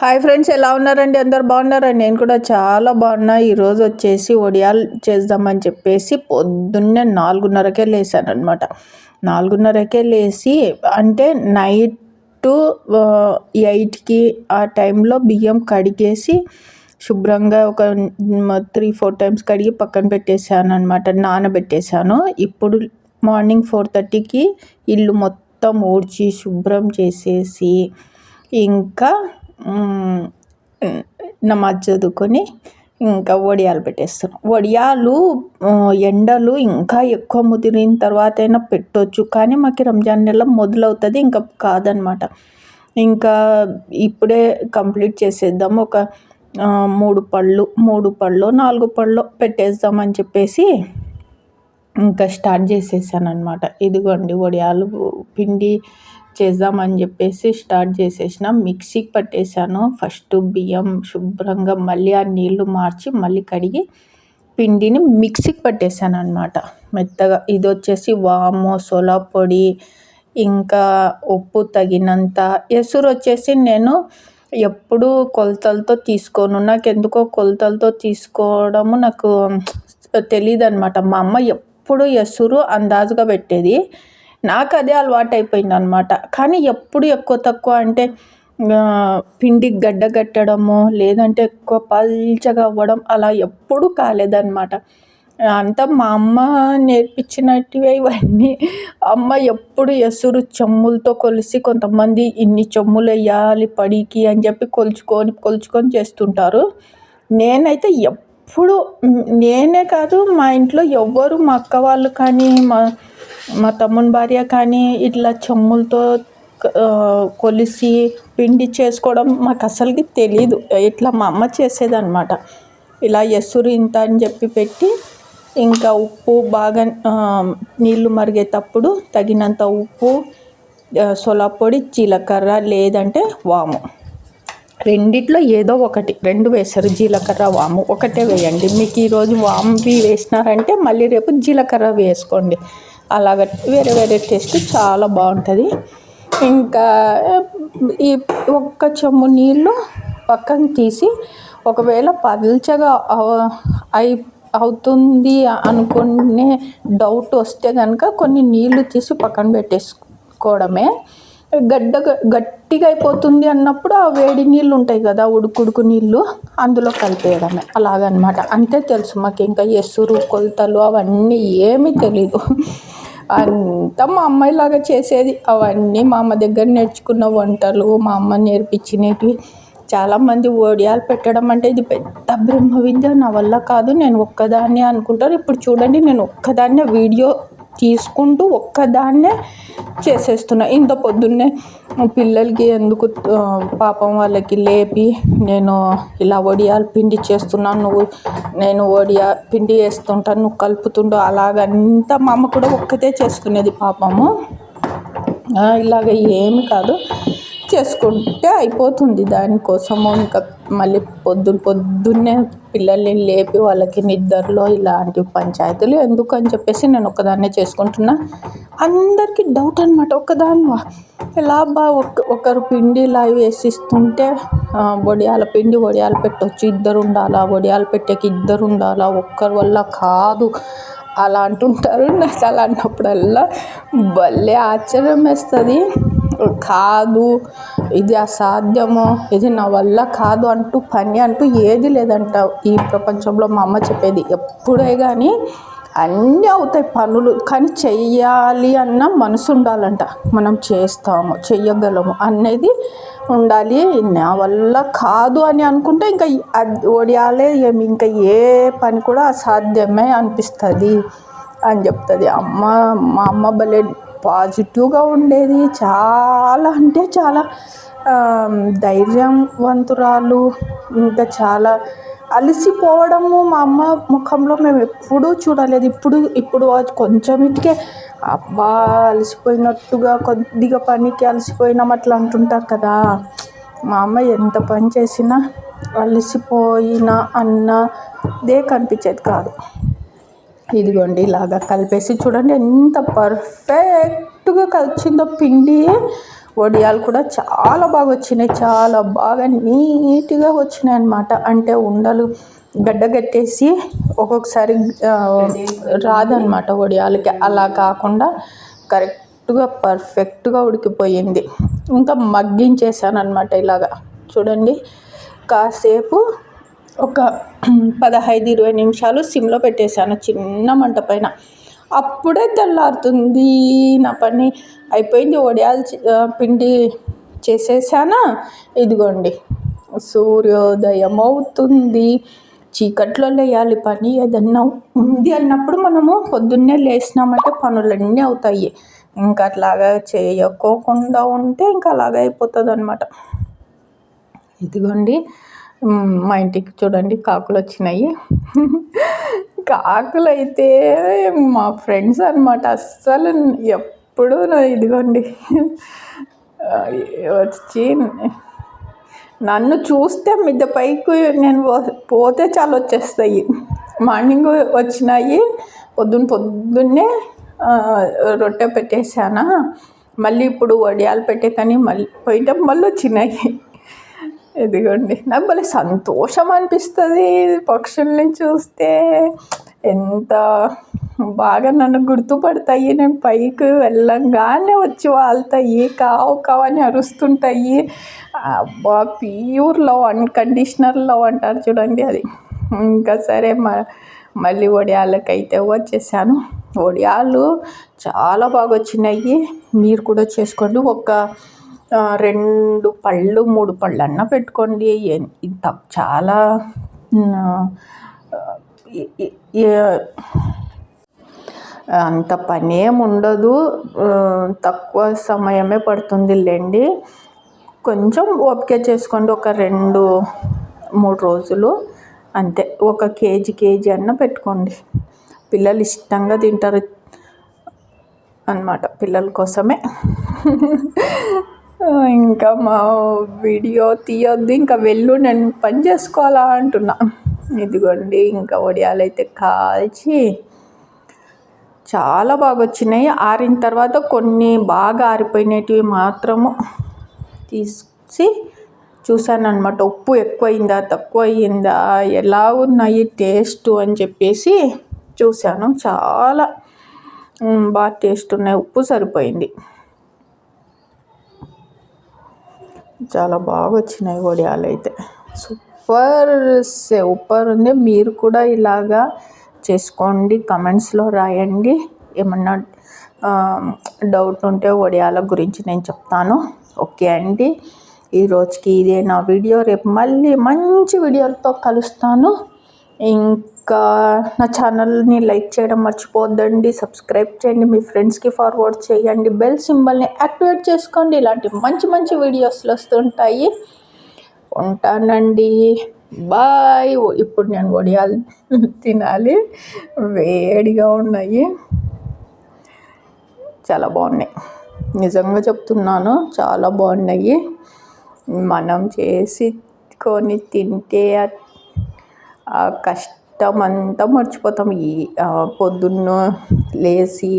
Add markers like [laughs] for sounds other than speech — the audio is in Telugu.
హాయ్ ఫ్రెండ్స్ ఎలా ఉన్నారండి? అందరు బాగున్నారండి? నేను కూడా చాలా బాగున్నా. ఈరోజు వచ్చేసి ఒడియాలు చేద్దామని చెప్పేసి పొద్దున్నే నాలుగున్నరకే లేసాను అనమాట నాలుగున్నరకే లేచి అంటే నైట్ ఎయిట్కి ఆ టైంలో బియ్యం కడిగేసి శుభ్రంగా ఒక త్రీ ఫోర్ టైమ్స్ కడిగి పక్కన పెట్టేశాను అనమాట నానబెట్టేశాను. ఇప్పుడు మార్నింగ్ ఫోర్ థర్టీకి ఇల్లు మొత్తం ఊడ్చి శుభ్రం చేసేసి ఇంకా నమాజ్ చదువుకొని ఇంకా వడియాలు పెట్టేస్తాను వడియాలు ఎండలు ఇంకా ఎక్కువ ముదిరిన తర్వాత అయినా పెట్టవచ్చు కానీ మాకు రంజాన్ నెల మొదలవుతుంది ఇంకా కాదనమాట. ఇంకా ఇప్పుడే కంప్లీట్ చేసేద్దాం ఒక మూడు పళ్ళు మూడు పళ్ళు నాలుగు పళ్ళు పెట్టేద్దామని చెప్పేసి ఇంకా స్టార్ట్ చేసేసాను అనమాట ఇదిగోండి వడియాలు పిండి చేద్దామని చెప్పేసి స్టార్ట్ చేసేసిన. మిక్సీకి పట్టేశాను. ఫస్ట్ బియ్యం శుభ్రంగా మళ్ళీ ఆ నీళ్ళు మార్చి మళ్ళీ కడిగి పిండిని మిక్సీకి పట్టేశాను అనమాట మెత్తగా ఇది వచ్చేసి వాము సోలా పొడి ఇంకా ఉప్పు తగినంత. ఎసురు వచ్చేసి నేను ఎప్పుడు కొలతలతో తీసుకోను. నాకు ఎందుకో కొలతలతో తీసుకోవడము నాకు తెలియదు అనమాట మా అమ్మ ఎప్పుడు ఎసురు అందాజుగా పెట్టేది. నాకు అదే అలవాటు అయిపోయింది అనమాట కానీ ఎప్పుడు ఎక్కువ తక్కువ అంటే పిండికి గడ్డ కట్టడము లేదంటే ఎక్కువ పల్చగా అవ్వడం అలా ఎప్పుడూ కాలేదన్నమాట అంతా మా అమ్మ నేర్పించినట్టువే ఇవన్నీ. అమ్మ ఎప్పుడు ఎసురు చెమ్ములతో కొలిసి కొంతమంది ఇన్ని చెమ్ములు వేయాలి పడికి అని చెప్పి కొలుచుకొని కొలుచుకొని చేస్తుంటారు. నేనైతే ఎప్పుడు నేనే కాదు మా ఇంట్లో ఎవ్వరు మా అక్క వాళ్ళు కానీ మా మా తమ్ముని భార్య కానీ ఇట్లా చెమ్ములతో కొలిసి పిండి చేసుకోవడం మాకు అసలుకి తెలీదు. ఇట్లా మా అమ్మ చేసేదనమాట ఇలా ఎసురు ఇంత అని చెప్పి పెట్టి ఇంకా ఉప్పు బాగా నీళ్ళు మరిగేటప్పుడు తగినంత ఉప్పు సొలా పొడి జీలకర్ర లేదంటే వాము. రెండిట్లో ఏదో ఒకటి రెండు వేస్తారు జీలకర్ర వాము. ఒకటే వేయండి. మీకు ఈరోజు వాము వేసినారంటే మళ్ళీ రేపు జీలకర్ర వేసుకోండి. అలాగ వేరే వేరే టేస్ట్ చాలా బాగుంటుంది. ఇంకా ఈ ఒక్క చెమ్ము నీళ్ళు పక్కన తీసి ఒకవేళ పల్చగా అయి అవుతుంది అనుకునే డౌట్ వస్తే కనుక కొన్ని నీళ్ళు తీసి పక్కన పెట్టేసుకోవడమే. గడ్డ గట్టిగా అయిపోతుంది అన్నప్పుడు ఆ వేడి నీళ్ళు ఉంటాయి కదా ఉడుకుడుకు నీళ్ళు అందులో కలిపేయడమే. అలాగనమాట. అంతే తెలుసు మాకు ఇంకా ఎసురు కొలతలు అవన్నీ ఏమీ తెలీదు. అంతా మా అమ్మాయిలాగా చేసేది. అవన్నీ మా అమ్మ దగ్గర నేర్చుకున్న వంటలు మా అమ్మ నేర్పించినవి. చాలామంది ఓడియాలు పెట్టడం అంటే ఇది పెద్ద బ్రహ్మ విద్య నా వల్ల కాదు. నేను ఒక్కదాన్నే అనుకుంటారు ఇప్పుడు చూడండి నేను ఒక్కదాన్నే వీడియో తీసుకుంటూ ఒక్కదాన్నే చేసేస్తున్నా. ఇంత పొద్దున్నే పిల్లలకి ఎందుకు పాపం వాళ్ళకి లేపి నేను ఇలా వడియాలు పిండి చేస్తున్నాను నువ్వు నేను వడియా పిండి వేస్తుంటాను నువ్వు కలుపుతుండు అలాగంతా మా అమ్మ కూడా ఒక్కతే చేసుకునేది పాపము. ఇలాగ ఏమి కాదు. చేసుకుంటే అయిపోతుంది దానికోసము. ఇంకా మళ్ళీ పొద్దున్న పొద్దున్నే పిల్లల్ని లేపి వాళ్ళకి నిద్రలో ఇలాంటి పంచాయతీలు ఎందుకు అని చెప్పేసి నేను ఒకదాన్నే చేసుకుంటున్నా. అందరికీ డౌట్ అనమాట ఒకదాన్ని ఎలా బా ఒక ఒకరు పిండి ఇలా వేసిస్తుంటే వడియాల పిండి వడియాలు పెట్టవచ్చు ఇద్దరు ఉండాలా? వడియాలు పెట్టేకి ఇద్దరు ఉండాలా? ఒక్కరి వల్ల కాదు. అలా అంటుంటారు. నాకు అలా అన్నప్పుడల్లా భలే ఆశ్చర్యం వేస్తుంది. కాదు ఇది అసాధ్యము. ఇది నా వల్ల కాదు అంటూ పని అంటూ ఏది లేదంట ఈ ప్రపంచంలో మా అమ్మ చెప్పేది. ఎప్పుడే కానీ అన్నీ అవుతాయి పనులు. కానీ చెయ్యాలి అన్న మనసు ఉండాలంట. మనం చేస్తాము చెయ్యగలము అనేది ఉండాలి. నా వల్ల కాదు అని అనుకుంటే ఇంకా ఒడియాలే. ఏమి ఇంకా ఏ పని కూడా అసాధ్యమే అనిపిస్తుంది అని చెప్తుంది. అమ్మ మా అమ్మ భలే పాజిటివ్గా ఉండేది. చాలా అంటే చాలా ధైర్యవంతురాలు ఇంకా చాలా అలసిపోవడము మా అమ్మ ముఖంలో మేము ఎప్పుడూ చూడలేదు. ఇప్పుడు ఇప్పుడు కొంచెం ఇటుకే అబ్బా అలసిపోయినట్టుగా కొద్దిగా పనికి అలసిపోయినాం అట్లా అంటుంటారు కదా. మా అమ్మ ఎంత పని చేసినా అలసిపోయినా అన్నదే కనిపించేది కాదు. ఇదిగోండి ఇలాగా కలిపేసి చూడండి ఎంత పర్ఫెక్ట్గా కలిసిందో పిండి. వడియాలు కూడా చాలా బాగా వచ్చినాయి చాలా బాగా నీట్గా వచ్చినాయి అనమాట అంటే ఉండలు గడ్డగట్టేసి ఒక్కొక్కసారి రాదనమాట వడియాలకి. అలా కాకుండా కరెక్ట్గా పర్ఫెక్ట్గా ఉడికిపోయింది. ఇంకా మగ్గించేసాను అనమాట ఇలాగా. చూడండి కాసేపు ఒక [clears throat] పదహైదు ఇరవై నిమిషాలు సిమ్లో పెట్టేశాను చిన్న మంట పైన. అప్పుడే తెల్లారుతుంది నా పని అయిపోయింది వడియాలు పిండి చేసేసానా? ఇదిగోండి సూర్యోదయం అవుతుంది చీకట్లో లేయాలి పని ఏదన్నా ఉంది అన్నప్పుడు మనము పొద్దున్నే లేచినామంటే పనులన్నీ అవుతాయి. ఇంకా అట్లాగా చేయకోకుండా ఉంటే ఇంకా అలాగే అయిపోతుంది అనమాట ఇదిగోండి మా ఇంటికి చూడండి కాకులు వచ్చినాయి. కాకులు అయితే మా ఫ్రెండ్స్ అనమాట అస్సలు ఎప్పుడు ఇదిగోండి. వచ్చి నన్ను చూస్తే మిద్దె పైకి నేను పోతే చాలా వచ్చేస్తాయి. మార్నింగ్ వచ్చినాయి పొద్దున్న పొద్దున్నే రొట్టె పెట్టేశానా. మళ్ళీ ఇప్పుడు వడియాలు పెట్టే కానీ మళ్ళీ పోయిన మళ్ళీ వచ్చినాయి. ఇదిగోండి. నాకు భలే సంతోషం అనిపిస్తుంది పక్షుల్ని చూస్తే. ఎంత బాగా నన్ను గుర్తుపడతాయి. నేను పైకి వెళ్ళంగానే వచ్చి వాళ్తాయి. కావు కావు అని అరుస్తుంటాయి. అబ్బా ప్యూర్ లవ్ అన్కండిషనల్ లవ్ అంటారు చూడండి అది. ఇంకా సరే మళ్ళీ వడియాలకైతే వచ్చేసాను. వడియాలు చాలా బాగా వచ్చినాయి మీరు కూడా చేసుకోండి. ఒక రెండు పళ్ళు మూడు పళ్ళు అన్న పెట్టుకోండి ఇంత చాలా అంత పనేం ఉండదు. తక్కువ సమయమే పడుతుంది లేండి కొంచెం ఓపిక చేసుకోండి. ఒక రెండు మూడు రోజులు అంతే. ఒక కేజీ కేజీ అన్న పెట్టుకోండి. పిల్లలు ఇష్టంగా తింటారు అనమాట పిల్లల కోసమే. ఇంకా మా వీడియో తీయొద్దు ఇంకా వెళ్ళు నేను పని చేసుకోవాలా అంటున్నా. ఇదిగోండి ఇంకా వడియాలు అయితే కాల్చి చాలా బాగా వచ్చినాయి. ఆరిన తర్వాత కొన్ని బాగా ఆరిపోయినవి మాత్రము తీసి చూశాను అనమాట ఉప్పు ఎక్కువైందా తక్కువ అయిందా ఎలా ఉన్నాయి టేస్ట్ అని చెప్పేసి చూశాను. చాలా బాగా టేస్ట్ ఉన్నాయి. ఉప్పు సరిపోయింది. చాలా బాగా వచ్చినాయి వడియాలు అయితే సూపర్ సూపర్ ఉంది. మీరు కూడా ఇలాగా చేసుకోండి. కమెంట్స్లో రాయండి. ఏమన్నా డౌట్ ఉంటే వడియాల గురించి నేను చెప్తాను. ఓకే అండి. ఈరోజుకి ఇదే నా వీడియో. రేపు మళ్ళీ మంచి వీడియోలతో కలుస్తాను. ఇంకా నా ఛానల్ని లైక్ చేయడం మర్చిపోద్దండి. సబ్స్క్రైబ్ చేయండి. మీ ఫ్రెండ్స్కి ఫార్వర్డ్ చేయండి. బెల్ సింబల్ని యాక్టివేట్ చేసుకోండి. ఇలాంటి మంచి మంచి వీడియోస్లు వస్తుంటాయి. ఉంటానండి. బాయ్. ఇప్పుడు నేను వడియాలు [laughs] తినాలి. వేడిగా ఉన్నాయి. చాలా బాగున్నాయి. నిజంగా చెప్తున్నాను చాలా బాగున్నాయి. మనం చేసి కొని తింటే ఆ కష్టం అంతా మర్చిపోతాం. ఈ పొద్దున్న లేచి